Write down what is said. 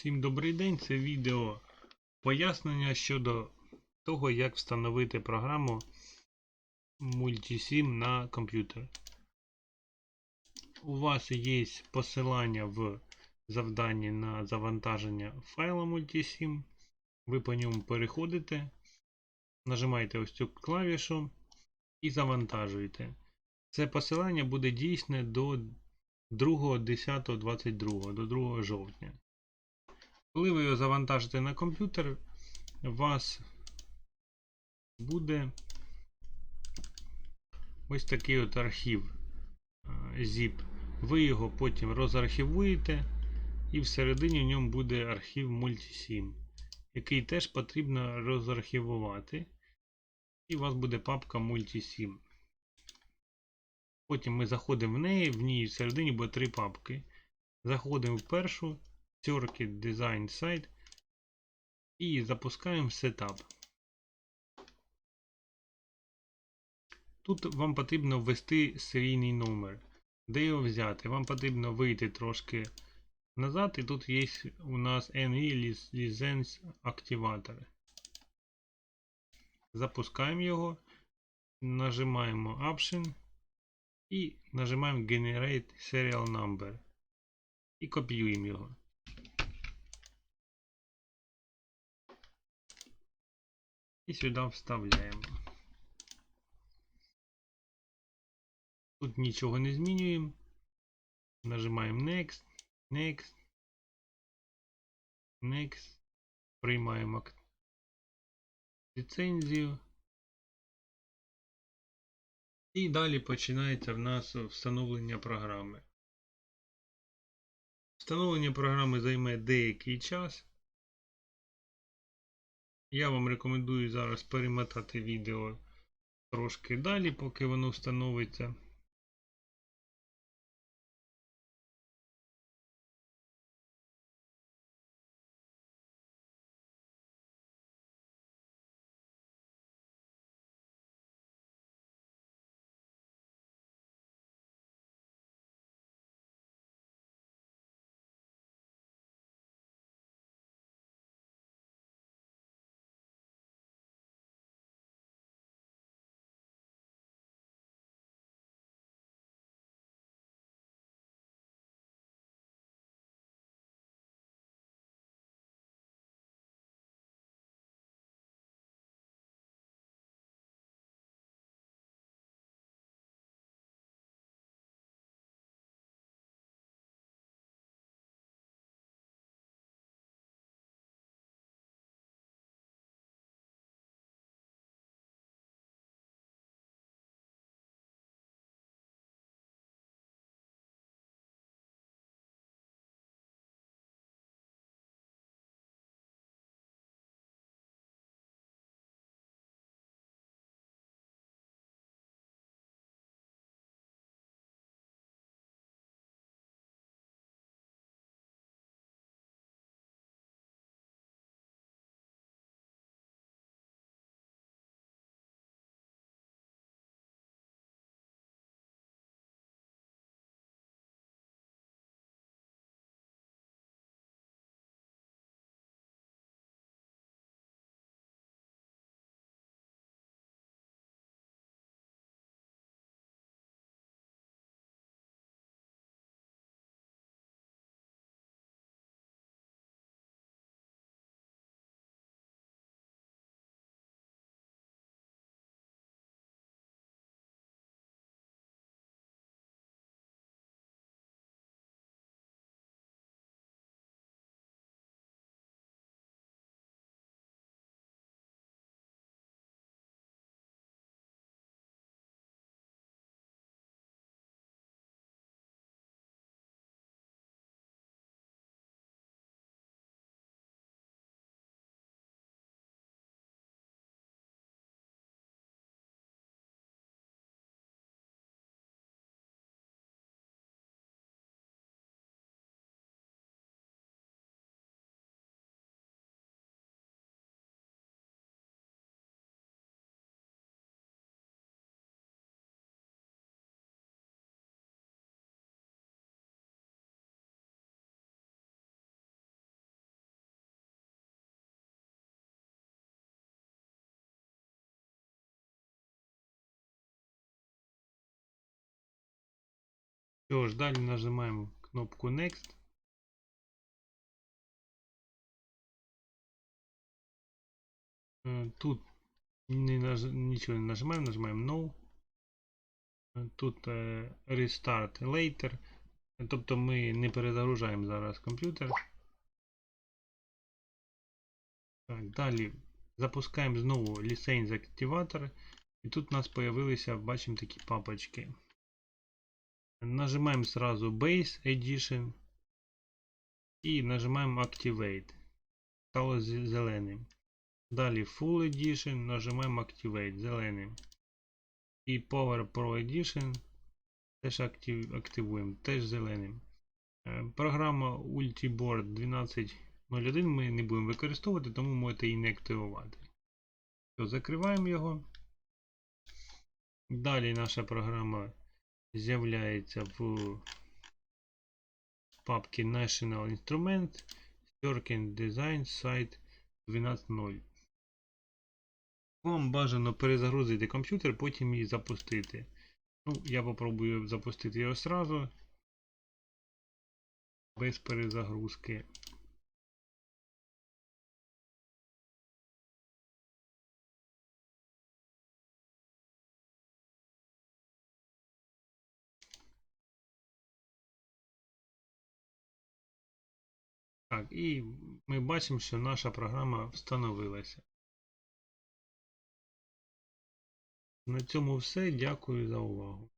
Всім добрий день, це відео пояснення щодо того, як встановити програму Multisim на комп'ютер. У вас є посилання в завданні на завантаження файла Multisim. Ви по ньому переходите, нажимаєте ось цю клавішу і завантажуєте. Це посилання буде дійсне до 2.10.22, до 2 жовтня. Коли ви його завантажите на комп'ютер, у вас буде ось такий от архів zip. Ви його потім розархівуєте, і всередині в ньому буде архів Multisim, який теж потрібно розархівувати. І у вас буде папка Multisim. Потім ми заходимо в неї, в ній всередині буде три папки. Заходимо в першу. Circuit Design Site і запускаємо Setup. Тут вам потрібно ввести серійний номер. Де його взяти? Вам потрібно вийти трошки назад, і тут є у нас NE License Activator. Запускаємо його, нажимаємо Option і нажимаємо Generate Serial Number. І копіюємо його. І сюди вставляємо. Тут нічого не змінюємо. Нажимаємо Next, Next, Next. Приймаємо ліцензію. І далі починається в нас встановлення програми. Встановлення програми займе деякий час. Я вам рекомендую зараз перемотати відео трошки далі, поки воно встановиться. Що ж, далі нажимаємо кнопку Next. Е, Тут не наж... нічого не нажимаємо, нажимаємо No. Е, Тут е, Restart Later. Тобто ми не перезагружаємо зараз комп'ютер. Так, далі запускаємо знову License активатор. І тут у нас появилися, бачимо такі папочки. Нажимаємо сразу Base Edition і нажимаємо Activate. Стало з- зеленим. Далі Full Edition, нажимаємо Activate зеленим. І Power Pro Edition теж актив, активуємо, теж зеленим. Е, Програма Ultiboard 12.01 ми не будемо використовувати, тому можете її не активувати. Все, закриваємо його. Далі наша програма з'являється в папці National Instrument Circuit Design Site 12.0. Вам бажано перезагрузити комп'ютер, потім її запустити. Ну, я попробую запустити його сразу. Без перезагрузки. Так, і ми бачимо, що наша програма встановилася. На цьому все. Дякую за увагу.